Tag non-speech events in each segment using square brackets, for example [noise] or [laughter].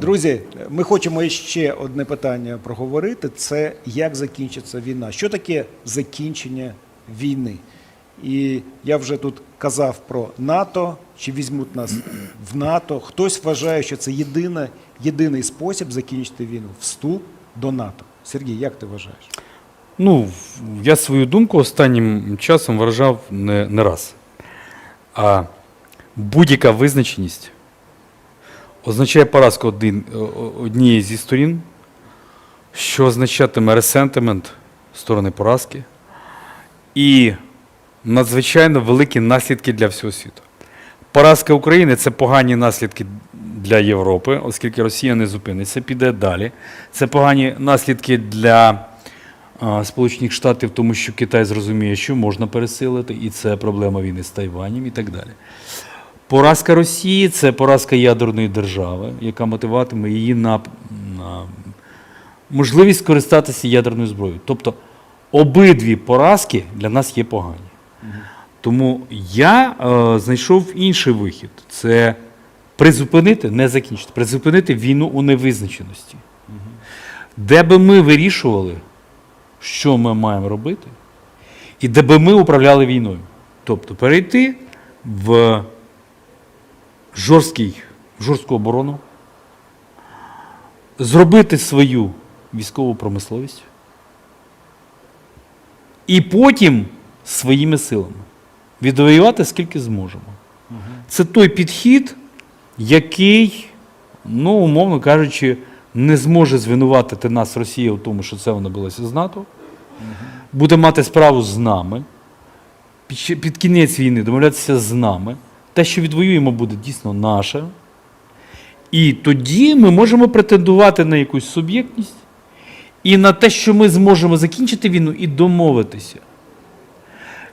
Друзі, ми хочемо ще одне питання проговорити: це як закінчиться війна. Що таке закінчення війни? І я вже тут казав про НАТО, чи візьмуть нас в НАТО. Хтось вважає, що це єдина, єдиний спосіб закінчити війну вступ до НАТО. Сергій, як ти вважаєш? Ну, я свою думку останнім часом виражав не, не раз. А будь-яка визначеність означає поразку один, о- однієї зі сторін, що означатиме ресентимент сторони поразки і надзвичайно великі наслідки для всього світу. Поразка України це погані наслідки для Європи, оскільки Росія не зупиниться, піде далі. Це погані наслідки для Сполучених Штатів, тому що Китай зрозуміє, що можна пересилити, і це проблема війни з Тайванем і так далі. Поразка Росії це поразка ядерної держави, яка мотиватиме її на, на можливість скористатися ядерною зброєю. Тобто обидві поразки для нас є погані. Тому я е, знайшов інший вихід: це призупинити, не закінчити, призупинити війну у невизначеності. Де би ми вирішували, що ми маємо робити, і де би ми управляли війною. Тобто перейти в жорсткий, жорстку оборону, зробити свою військову промисловість і потім своїми силами відвоювати скільки зможемо. Це той підхід, який, ну, умовно кажучи, не зможе звинуватити нас Росія в тому, що це вона билася з НАТО, буде мати справу з нами, під, кінець війни домовлятися з нами. Те, що відвоюємо, буде дійсно наше. І тоді ми можемо претендувати на якусь суб'єктність і на те, що ми зможемо закінчити війну і домовитися.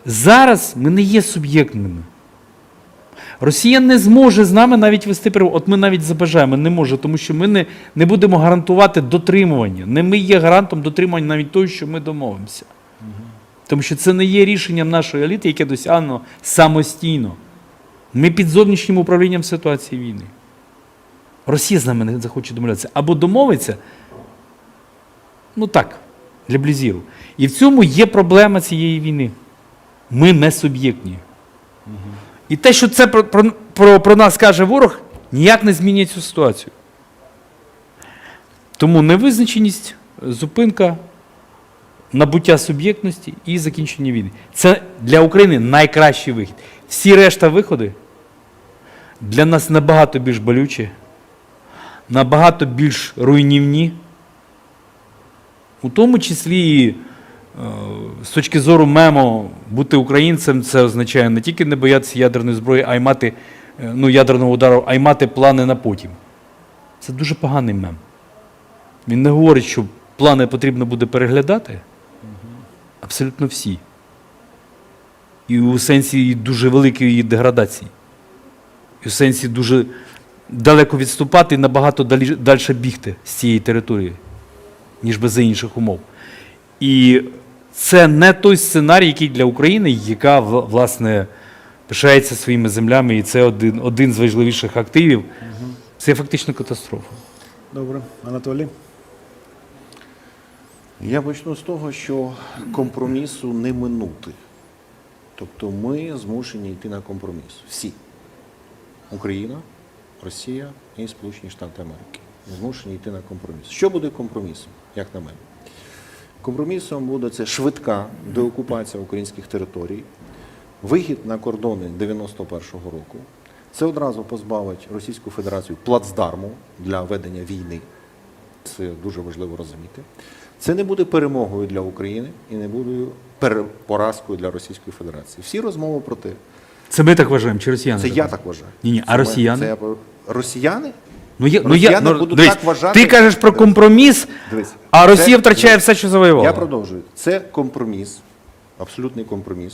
Зараз ми не є суб'єктними. Росія не зможе з нами навіть вести переговори. От ми навіть забажаємо, не може, тому що ми не, не будемо гарантувати дотримування. Не ми є гарантом дотримання навіть того, що ми домовимося. Тому що це не є рішенням нашої еліти, яке досягнено самостійно. Ми під зовнішнім управлінням ситуації війни. Росія з нами не захоче домовлятися. Або домовиться, ну так, для блізіру. І в цьому є проблема цієї війни. Ми не суб'єктні. І те, що це про, про, про, про нас каже ворог, ніяк не змінює цю ситуацію. Тому невизначеність, зупинка, набуття суб'єктності і закінчення війни. Це для України найкращий вихід. Всі решта виходи для нас набагато більш болючі, набагато більш руйнівні, у тому числі і е, з точки зору мемо бути українцем, це означає не тільки не боятися ядерної зброї, а й мати е, ну, ядерного удару, а й мати плани на потім. Це дуже поганий мем. Він не говорить, що плани потрібно буде переглядати. Абсолютно всі. І у сенсі дуже великої деградації. І у сенсі дуже далеко відступати і набагато далі, бігти з цієї території, ніж би за інших умов. І це не той сценарій, який для України, яка власне пишається своїми землями, і це один, один з важливіших активів. Це фактично катастрофа. Добре, Анатолій. Я почну з того, що компромісу не минути. Тобто ми змушені йти на компроміс. Всі. Україна, Росія і Сполучені Штати Америки. Змушені йти на компроміс. Що буде компромісом, як на мене? Компромісом буде це швидка деокупація українських територій, вихід на кордони 91-го року. Це одразу позбавить Російську Федерацію плацдарму для ведення війни. Це дуже важливо розуміти. Це не буде перемогою для України і не буде поразкою для Російської Федерації. Всі розмови про те, Це ми так вважаємо, чи росіяни? це так я так вважаю. Ні-ні, а Це росіяни? Це я- росіяни? Ну, я, ну, я, ну, будуть дивись, так вважати- Ти кажеш про компроміс, Дивись, а це- Росія втрачає дивись. все, що завоювала. Я продовжую. Це компроміс, абсолютний компроміс.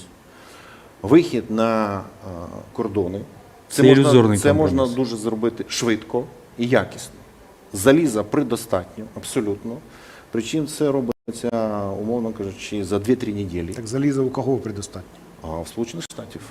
Вихід на а, кордони. Це ілюзорний можна, це можна дуже зробити швидко і якісно. Заліза предостатньо, абсолютно. Причому це робиться, умовно кажучи, за 2-3 неділі. Так заліза у кого предостатньо? А в Сполучених Штатів.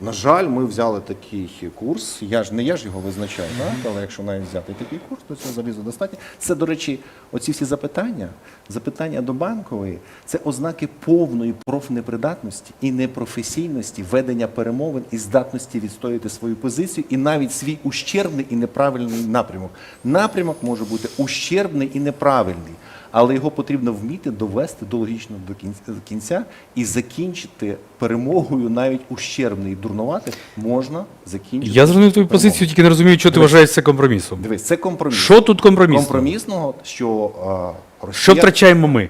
На жаль, ми взяли такий курс. Я ж не я ж його визначаю, так? але якщо навіть взяти такий курс, то цього залізу достатньо. Це, до речі, оці всі запитання, запитання до банкової, це ознаки повної профнепридатності і непрофесійності ведення перемовин і здатності відстояти свою позицію, і навіть свій ущербний і неправильний напрямок. Напрямок може бути ущербний і неправильний. Але його потрібно вміти довести до логічного до кінця, і закінчити перемогою навіть ущербний і дурнуватий можна закінчити. Я зрозумів твою позицію, тільки не розумію, що ти Дивись. вважаєш це компромісом. Дивись, це компроміс. Що тут компромісно? Компромісного, що а, Росія, Що втрачаємо ми?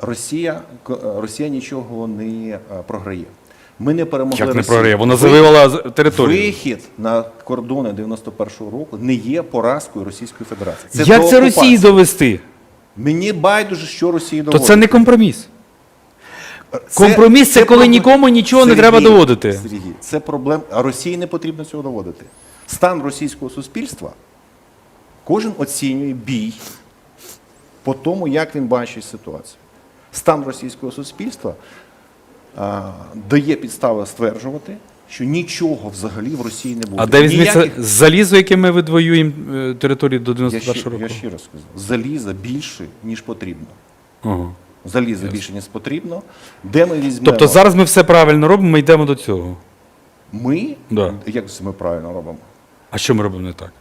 Росія, к- Росія нічого не а, програє. Ми не перемогли Як не програє? Вона Ви- завоювала з- територію. Вихід на кордони 91-го року не є поразкою Російської Федерації. Це Як це. Росії довести? Мені байдуже, що Росії То це не компроміс. Це- Компроміс це коли нікому нічого не треба доводити. Сергій, це проблема. А Росії не потрібно цього доводити. Стан російського суспільства кожен оцінює бій по тому, як він бачить ситуацію. Стан російського суспільства а, дає підстави стверджувати, що нічого взагалі в Росії не буде. А де візьметься Ніяких- залізо, яке ми видвоюємо е, територію до я, 91 ще, року? я ще раз сказав, заліза більше, ніж потрібно. Ага. Заліза більше, ніж потрібно. Де ми візьмемо? Тобто зараз ми все правильно робимо, ми йдемо до цього. Ми, Да. як це ми правильно робимо? А що ми робимо не так?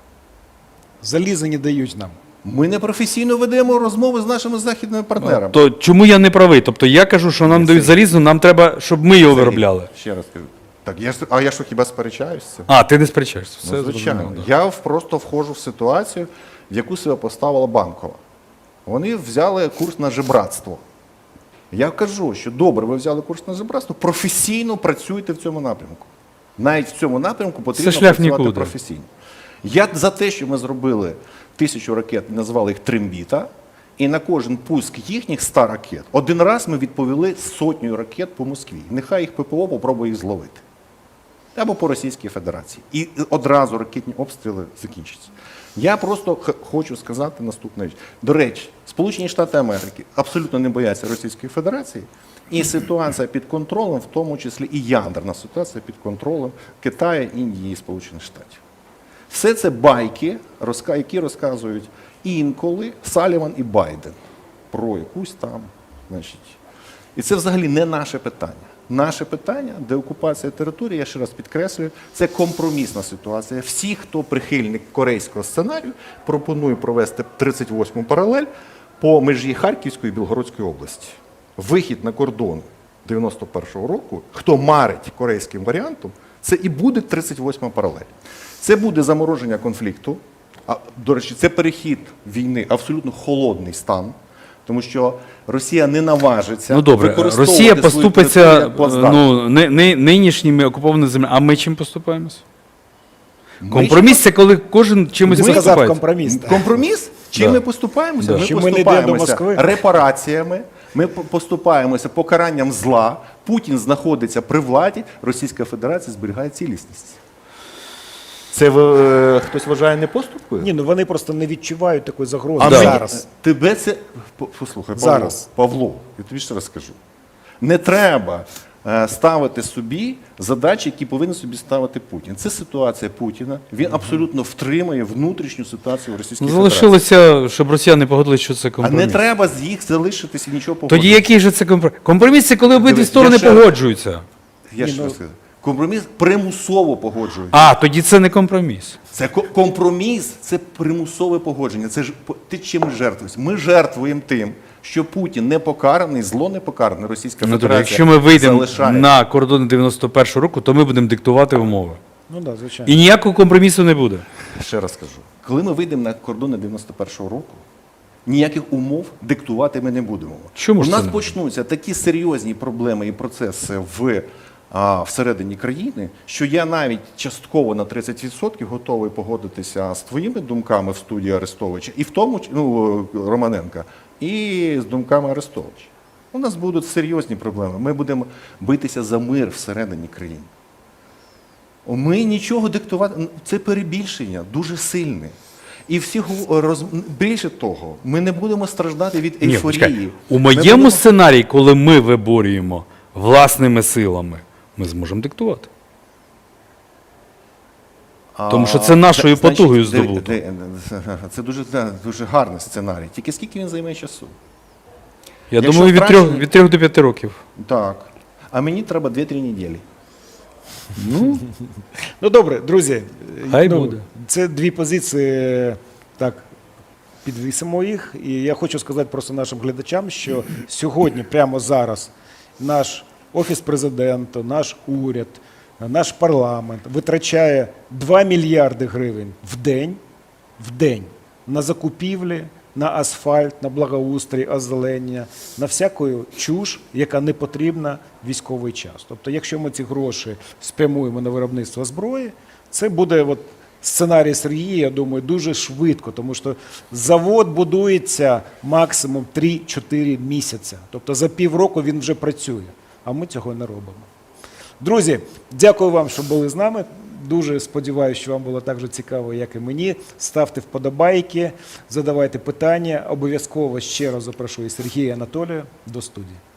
Заліза не дають нам. Ми непрофесійно ведемо розмови з нашими західними партнерами. То чому я не правий? Тобто я кажу, що нам дають залізо, нам треба, щоб ми його виробляли. Ще раз кажу. Так, я ж, а я що хіба цим? А, ти не сперечаєшся. Все Ну, звичайно. зрозуміло, да. Я в- просто входжу в ситуацію, в яку себе поставила банкова. Вони взяли курс на жебратство. Я кажу, що добре, ви взяли курс на жебратство, професійно працюйте в цьому напрямку. Навіть в цьому напрямку потрібно шлях працювати нікуди. професійно. Я за те, що ми зробили тисячу ракет назвали їх тримбіта, і на кожен пуск їхніх 100 ракет один раз ми відповіли сотнею ракет по Москві. Нехай їх ППО попробує їх зловити або по Російській Федерації. І одразу ракетні обстріли закінчаться. Я просто хочу сказати наступну річ. До речі, Сполучені Штати Америки абсолютно не бояться Російської Федерації, і ситуація під контролем, в тому числі і ядерна ситуація під контролем Китаю, Індії і Сполучених Штатів. Все це байки, які розказують інколи Саліван і Байден про якусь там, значить. І це взагалі не наше питання. Наше питання, деокупація території, я ще раз підкреслюю, це компромісна ситуація. Всі, хто прихильник корейського сценарію, пропонує провести 38-му паралель по межі Харківської і Білгородської області. Вихід на кордон 91-го року, хто марить корейським варіантом, це і буде 38-ма паралель. Це буде замороження конфлікту. А, до речі, це перехід війни, абсолютно холодний стан, тому що Росія не наважиться. Ну добре, використовувати Росія поступиться ну, ни- ни- нинішніми окупованими землями. А ми чим поступаємось? Ми Компроміс це коли кожен чимось Ти сказав компроміс. Компроміс? Чим Да. ми поступаємося? Да. Ми ми не поступаємося Москви? репараціями, ми поступаємося покаранням зла. Путін знаходиться при владі, Російська Федерація зберігає цілісність. Це е, хтось вважає не поступкою? Ні, ну вони просто не відчувають такої загрози А Да. мені- зараз. тебе це П- послухай, Павло, Зараз. Павло, я тобі ще раз скажу. Не треба е, ставити собі задачі, які повинен собі ставити Путін. Це ситуація Путіна. Він абсолютно втримує внутрішню ситуацію в Російській Ну, Федерації. Залишилося, щоб росіяни не погодилися, що це А компроміс. не треба з їх залишитися і нічого погодити. Тоді який же це компроміс? Компроміс це коли обидві Дивись, сторони ще раз- погоджуються. Я ще ну- раз скажу. Компроміс примусово погоджує. А, тоді це не компроміс. Це ко- компроміс, це примусове погодження. Це ж по- ти чим жертвуєш? Ми жертвуємо тим, що Путін не покараний, зло не покараний, Російська Ну, Федерація. якщо ми вийдемо залишає. на кордони 91 року, то ми будемо диктувати умови. Ну так, да, звичайно. І ніякого компромісу не буде. Ще раз кажу, коли ми вийдемо на кордони 91-го року, ніяких умов диктувати ми не будемо. Чому У ж це нас не почнуться такі серйозні проблеми і процеси в, всередині країни, що я навіть частково на 30% готовий погодитися з твоїми думками в студії Арестовича, і в тому ну, Романенка, і з думками Арестовича. У нас будуть серйозні проблеми. Ми будемо битися за мир всередині країни. Ми нічого диктувати, це перебільшення дуже сильне. І всі роз... більше того, ми не будемо страждати від ейфорії. почекай. У моєму будемо- сценарії, коли ми виборюємо власними силами, ми зможемо диктувати. Тому що це нашою значить, потугою здобуто. де- Це дуже, дуже гарний сценарій. Тільки скільки він займе часу? Я Якщо думаю, від втрачені- трьох, від трьох до п'яти років. Так. А мені треба 2-3 неділі. Ну, [laughs] Ну добре, друзі. Хай ну, буде. Це дві позиції. Так, підвісимо їх. І я хочу сказати просто нашим глядачам, що сьогодні, прямо зараз, наш офіс президента, наш уряд, наш парламент витрачає 2 мільярди гривень в день, в день на закупівлі, на асфальт, на благоустрій, озеленення, на всяку чуш, яка не потрібна військовий час. Тобто, якщо ми ці гроші спрямуємо на виробництво зброї, це буде от сценарій Сергія, я думаю, дуже швидко, тому що завод будується максимум 3-4 місяці. Тобто за півроку він вже працює, а ми цього не робимо. Друзі, дякую вам, що були з нами. Дуже сподіваюся, що вам було так же цікаво, як і мені. Ставте вподобайки, задавайте питання. Обов'язково ще раз запрошую Сергія Анатолія до студії.